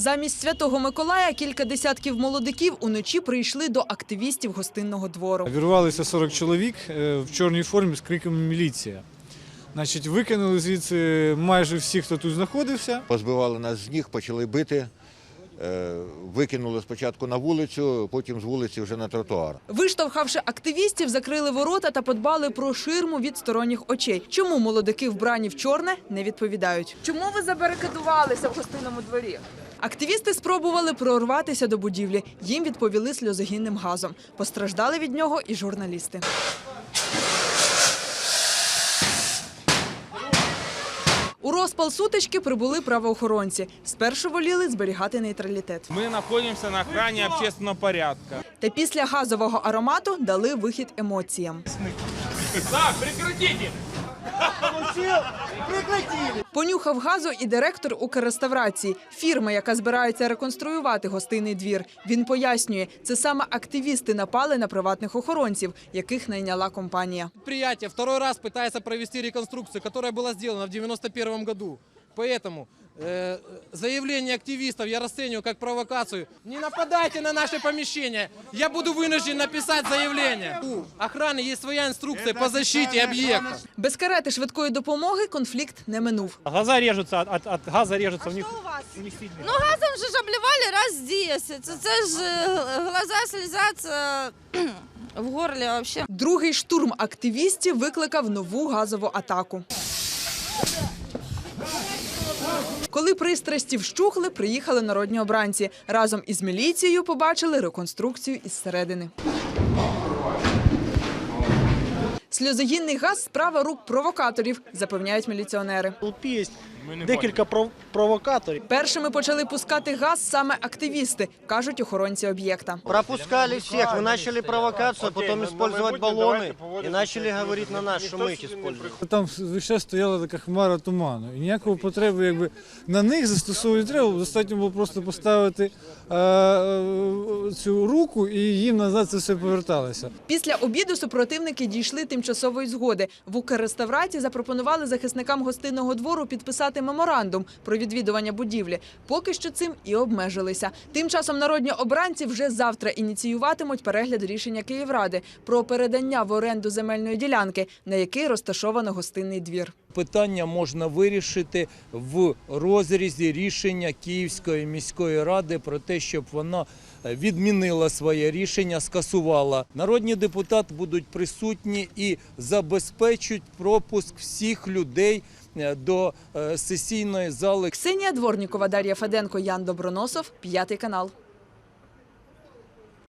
Замість святого Миколая кілька десятків молодиків уночі прийшли до активістів гостинного двору. Вірвалися 40 чоловік е, в чорній формі з криками міліція. Значить, викинули звідси майже всіх, хто тут знаходився. Позбивали нас з ніг, почали бити. Е, Викинули спочатку на вулицю, потім з вулиці вже на тротуар. Виштовхавши активістів, закрили ворота та подбали про ширму від сторонніх очей. Чому молодики вбрані в чорне не відповідають. Чому ви забарикадувалися в гостинному дворі? Активісти спробували прорватися до будівлі. Їм відповіли сльозогінним газом. Постраждали від нього і журналісти. У розпал сутички прибули правоохоронці. Спершу воліли зберігати нейтралітет. Ми находимся на охрані общественного порядка. Та після газового аромату дали вихід емоціям. Так, прекратите! Понюхав газу і директор Укрреставрації, фірми, яка збирається реконструювати гостинний двір. Він пояснює, це саме активісти напали на приватних охоронців, яких найняла компанія. предприятие второй раз пытается провести реконструкцию, которая была сделана в 91 году. Поэтому э, заявление активистов я расцениваю как провокацию. Не нападайте на наши помещения. Я буду вынужден написать заявление. У охраны есть своя инструкция по защите объекта. Без карети швидкої допомоги конфлікт не минув. Глаза режутся, от, от, от газа режутся у них. у вас? у них сильно. Ну, газом же ж обливали раз 10. Це, це ж е, глаза слізаться в горлі вообще. Другий штурм активістів викликав нову газову атаку. Коли пристрасті вщухли, приїхали народні обранці. Разом із міліцією побачили реконструкцію із середини. Сльозогінний газ – справа рук провокаторів, запевняють міліціонери. Тут є декілька пров- провокаторів. Першими почали пускати газ саме активісти, кажуть охоронці об'єкта. Пропускали всех. Вы начали провокацию, а потом использовать баллоны и начали говорить на нас, что мы их используем. Там лише стояла така хмара туману. І ніякої потреби якби, на них застосовувати не треба. Достатньо було просто поставити е, е, цю руку і їм назад це все поверталося. Після обіду супротивники дійшли тимчасової згоди. В Укрреставрації запропонували захисникам гостинного двору підписати меморандум про відвідування будівлі. Поки що цим і обмежилися. Тим часом народні обранці вже завтра ініціюватимуть перегляд рішення Київради про передання в оренду земельної ділянки, на якій розташовано гостинний двір. Питання можна вирішити в розрізі рішення Київської міської ради про те, щоб вона відмінила своє рішення, скасувала. Народні депутати будуть присутні і забезпечують пропуск всіх людей е, до е, сесійної зали. Ксенія Дворнікова, Дар'я Феденко, Ян Доброносов, п'ятий канал.